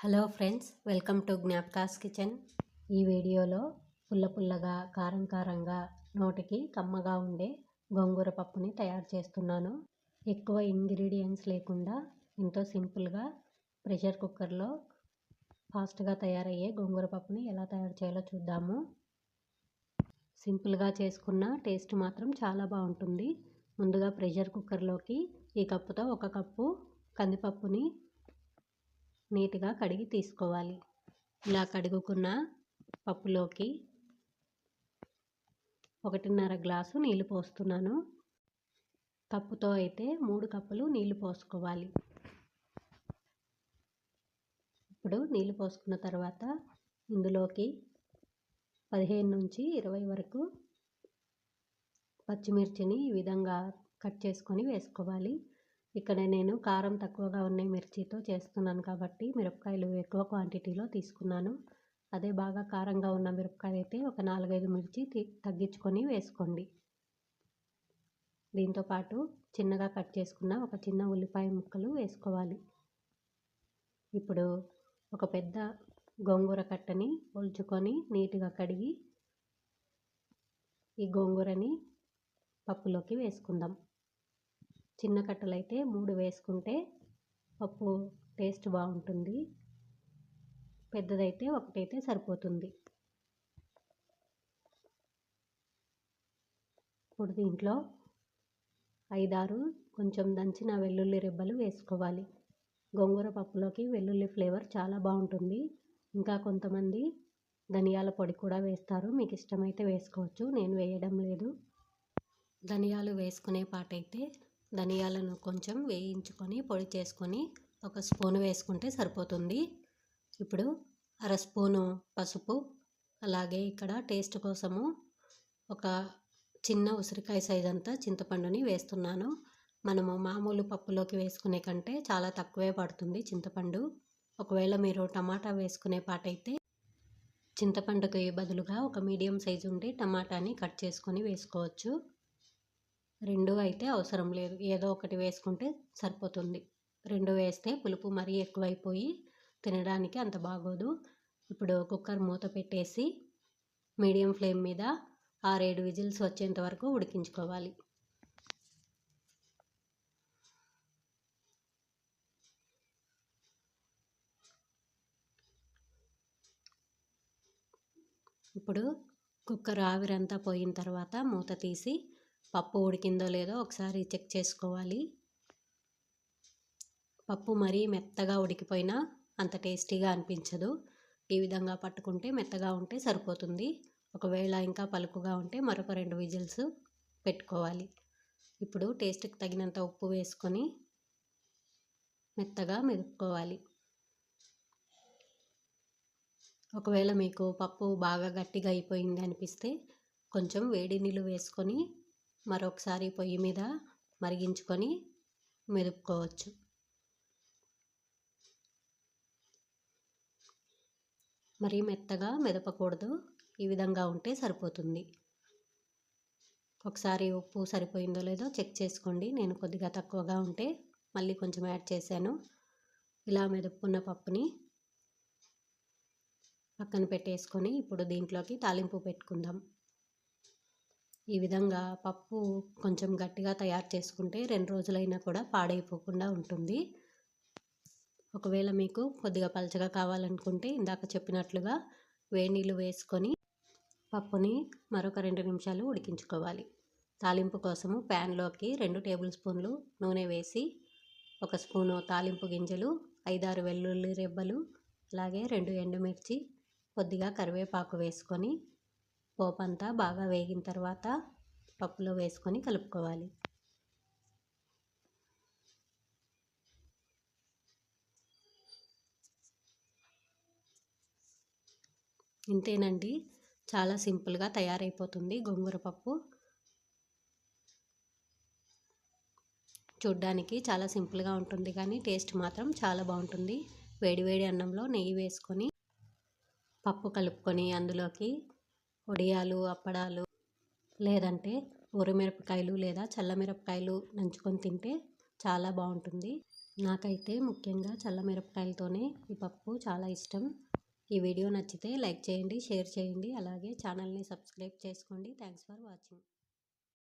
Hello friends welcome to జ్ఞాపకాస్ kitchen. ఈ వీడియోలో పుల్ల పుల్లగా కారం కారంగా నోటికి కమ్మగా ఉండే గోంగూర పప్పుని తయారు చేస్తున్నాను. ఎక్కువ ఇంగ్రీడియంట్స్ లేకుండా ఎంతో సింపుల్గా ప్రెషర్ కుక్కర్లో ఫాస్ట్గా తయారయ్యే గోంగూర పప్పుని ఎలా తయారు చేయాలో చూద్దాము. సింపుల్గా చేసుకున్న టేస్ట్ మాత్రం చాలా బాగుంటుంది. ముందుగా ప్రెషర్ కుక్కర్లోకి ఈ కప్పుతో ఒక కప్పు కందిపప్పుని నీట్గా కడిగి తీసుకోవాలి. ఇలా కడుగుకున్న పప్పులోకి ఒకటిన్నర గ్లాసు నీళ్ళు పోస్తున్నాను. కప్పుతో అయితే మూడు కప్పులు నీళ్ళు పోసుకోవాలి. ఇప్పుడు నీళ్ళు పోసుకున్న తర్వాత ఇందులోకి పదిహేను నుంచి ఇరవై వరకు పచ్చిమిర్చిని ఈ విధంగా కట్ చేసుకొని వేసుకోవాలి. ఇక్కడ నేను కారం తక్కువగా ఉన్న మిర్చితో చేస్తున్నాను కాబట్టి మిరపకాయలు ఎక్కువ క్వాంటిటీలో తీసుకున్నాను. అదే బాగా కారంగా ఉన్న మిరపకాయలు అయితే ఒక నాలుగైదు మిర్చి తగ్గించుకొని వేసుకోండి. దీంతో పాటు చిన్నగా కట్ చేసుకున్న ఒక చిన్న ఉల్లిపాయ ముక్కలు వేసుకోవాలి. ఇప్పుడు ఒక పెద్ద గోంగూర కట్టని ఒలుచుకొని నీట్గా కడిగి ఈ గోంగూరని పప్పులోకి వేసుకుందాం. చిన్న కట్టలు అయితే మూడు వేసుకుంటే పప్పు టేస్ట్ బాగుంటుంది. పెద్దదైతే ఒకటైతే సరిపోతుంది. ఇప్పుడు దీంట్లో ఐదారు కొంచెం దంచిన వెల్లుల్లి రెబ్బలు వేసుకోవాలి. గోంగూర పప్పులోకి వెల్లుల్లి ఫ్లేవర్ చాలా బాగుంటుంది. ఇంకా కొంతమంది ధనియాల పొడి కూడా వేస్తారు. మీకు ఇష్టమైతే వేసుకోవచ్చు. నేను వేయడం లేదు. ధనియాలు వేసుకునే పాటైతే ధనియాలను కొంచెం వేయించుకొని పొడి చేసుకొని ఒక స్పూన్ వేసుకుంటే సరిపోతుంది. ఇప్పుడు అర స్పూను పసుపు అలాగే ఇక్కడ టేస్ట్ కోసము ఒక చిన్న ఉసిరికాయ సైజ్ అంతా చింతపండుని వేస్తున్నాను. మనము మామూలు పప్పులోకి వేసుకునే కంటే చాలా తక్కువే పడుతుంది చింతపండు. ఒకవేళ మీరు టమాటా వేసుకునే పాటైతే చింతపండుకి బదులుగా ఒక మీడియం సైజు ఉండే టమాటాని కట్ చేసుకొని వేసుకోవచ్చు. రెండు అయితే అవసరం లేదు. ఏదో ఒకటి వేసుకుంటే సరిపోతుంది. రెండు వేస్తే పులుపు మరీ ఎక్కువైపోయి తినడానికి అంత బాగోదు. ఇప్పుడు కుక్కర్ మూత పెట్టేసి మీడియం ఫ్లేమ్ మీద ఆరేడు విజిల్స్ వచ్చేంత వరకు ఉడికించుకోవాలి. ఇప్పుడు కుక్కర్ ఆవిరంతా పోయిన తర్వాత మూత తీసి పప్పు ఉడికిందో లేదో ఒకసారి చెక్ చేసుకోవాలి. పప్పు మరీ మెత్తగా ఉడికిపోయినా అంత టేస్టీగా అనిపించదు. ఈ విధంగా పట్టుకుంటే మెత్తగా ఉంటే సరిపోతుంది. ఒకవేళ ఇంకా పలుకుగా ఉంటే మరొక రెండు విజిల్స్ పెట్టుకోవాలి. ఇప్పుడు టేస్ట్కి తగినంత ఉప్పు వేసుకొని మెత్తగా మెదుపుకోవాలి. ఒకవేళ మీకు పప్పు బాగా గట్టిగా అయిపోయింది అనిపిస్తే కొంచెం వేడి నీళ్ళు వేసుకొని మరొకసారి పొయ్యి మీద మరిగించుకొని మెదుపుకోవచ్చు. మరీ మెత్తగా మెదపకూడదు. ఈ విధంగా ఉంటే సరిపోతుంది. ఒకసారి ఉప్పు సరిపోయిందో లేదో చెక్ చేసుకోండి. నేను కొద్దిగా తక్కువగా ఉంటే మళ్ళీ కొంచెం యాడ్ చేశాను. ఇలా మెదుపుకున్న పప్పుని పక్కన పెట్టేసుకొని ఇప్పుడు దీంట్లోకి తాలింపు పెట్టుకుందాం. ఈ విధంగా పప్పు కొంచెం గట్టిగా తయారు చేసుకుంటే రెండు రోజులైనా కూడా పాడైపోకుండా ఉంటుంది. ఒకవేళ మీకు కొద్దిగా పలచగా కావాలనుకుంటే ఇందాక చెప్పినట్లుగా వేడి నీళ్ళు వేసుకొని పప్పుని మరొక రెండు నిమిషాలు ఉడికించుకోవాలి. తాలింపు కోసము ప్యాన్లోకి రెండు టేబుల్ స్పూన్లు నూనె వేసి ఒక స్పూను తాలింపు గింజలు ఐదారు వెల్లుల్లి రెబ్బలు అలాగే రెండు ఎండుమిర్చి కొద్దిగా కరివేపాకు వేసుకొని పోపు అంతా బాగా వేగిన తర్వాత పప్పులో వేసుకొని కలుపుకోవాలి. ఇంతేనండి. చాలా సింపుల్గా తయారైపోతుంది గోంగూర పప్పు. చూడ్డానికి చాలా సింపుల్గా ఉంటుంది కానీ టేస్ట్ మాత్రం చాలా బాగుంటుంది. వేడివేడి అన్నంలో నెయ్యి వేసుకొని పప్పు కలుపుకొని అందులోకి వడియాలు అప్పడాలు లేదంటే ఊరమిరపకాయలు లేదా చల్లమిరపకాయలు నంచుకొని తింటే చాలా బాగుంటుంది. నాకైతే ముఖ్యంగా చల్లమిరపకాయలతోనే ఈ పప్పు చాలా ఇష్టం. ఈ వీడియో నచ్చితే లైక్ చేయండి షేర్ చేయండి. అలాగే ఛానల్ని సబ్స్క్రైబ్ చేసుకోండి. Thanks for watching.